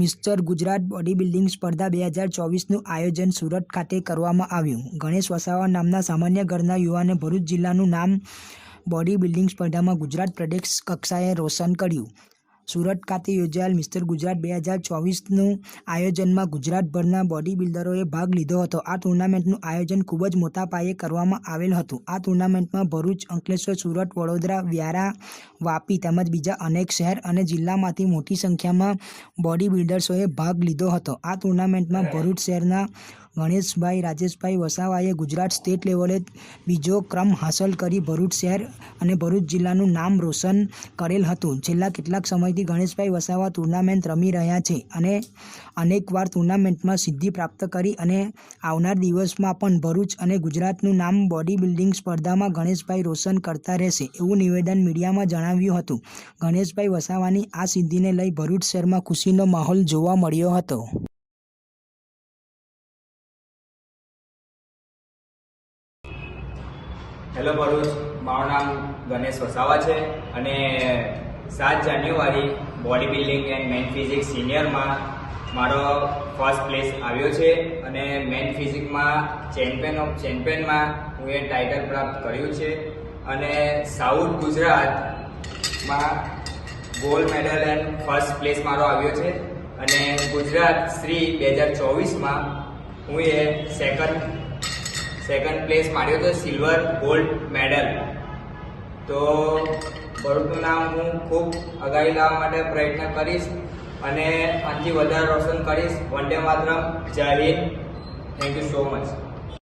Mister Gujarat body building સ્પર્ધા બે હજાર ચોવીસનું આયોજન સુરત ખાતે કરવામાં આવ્યું. ગણેશ વસાવા નામના સામાન્ય ઘરના યુવાને ભરૂચ જિલ્લાનું નામ બોડી બિલ્ડિંગ સ્પર્ધામાં ગુજરાત પ્રદેશ કક્ષાએ રોશન કર્યું. સુરત ખાતે યોજાયેલ મિસ્ટર ગુજરાત બે હજાર ચોવીસનું આયોજનમાં ગુજરાતભરના બોડી બિલ્ડરોએ ભાગ લીધો હતો. આ ટુર્નામેન્ટનું આયોજન ખૂબ જ મોટા પાયે કરવામાં આવેલ હતું. આ ટુર્નામેન્ટમાં ભરૂચ, અંકલેશ્વર, સુરત, વડોદરા, વ્યારા, વાપી તેમજ બીજા અનેક શહેર અને જિલ્લામાંથી મોટી સંખ્યામાં બોડી બિલ્ડર્સોએ ભાગ લીધો હતો. આ ટુર્નામેન્ટમાં ભરૂચ શહેરના ગણેશભાઈ, રાજેશભાઈ વસાવાએ ગુજરાત સ્ટેટ લેવલે બીજો ક્રમ હાંસલ કરી ભરૂચ શહેર અને ભરૂચ જિલ્લાનું નામ રોશન કરેલ હતું. છેલ્લા કેટલાક સમયથી ગણેશભાઈ વસાવા ટુર્નામેન્ટ રમી રહ્યા છે અને અનેકવાર ટુર્નામેન્ટમાં સિદ્ધિ પ્રાપ્ત કરી અને આવનાર દિવસમાં પણ ભરૂચ અને ગુજરાતનું નામ બોડી બિલ્ડિંગ સ્પર્ધામાં ગણેશભાઈ રોશન કરતા રહેશે એવું નિવેદન મીડિયામાં જણાવ્યું હતું. ગણેશભાઈ વસાવાની આ સિદ્ધિને લઈ ભરૂચ શહેરમાં ખુશીનો માહોલ જોવા મળ્યો હતો. હેલો ભરૂચ, મારું નામ ગણેશ વસાવા છે અને સાત January body building and men physique સિનિયરમાં મારો ફર્સ્ટ પ્લેસ આવ્યો છે અને મેન ફિઝિકમાં ચેમ્પિયન ઓફ ચેમ્પિયનમાં હું એ ટાઇટલ પ્રાપ્ત કર્યું છે અને સાઉથ ગુજરાતમાં gold medal and first place મારો આવ્યો છે અને ગુજરાત શ્રી બે હજાર ચોવીસમાં હું એ સેકન્ડ સેકન્ડ પ્લેસ માર્યો હતો સિલ્વર ગોલ્ડ મેડલ તો ભરૂચનું નામ હું ખૂબ અગાડી લાવવા માટે પ્રયત્ન કરીશ અને આનાથી વધારે રોશન કરીશ. વંદે માતરમ. જય Hind. Thank you so much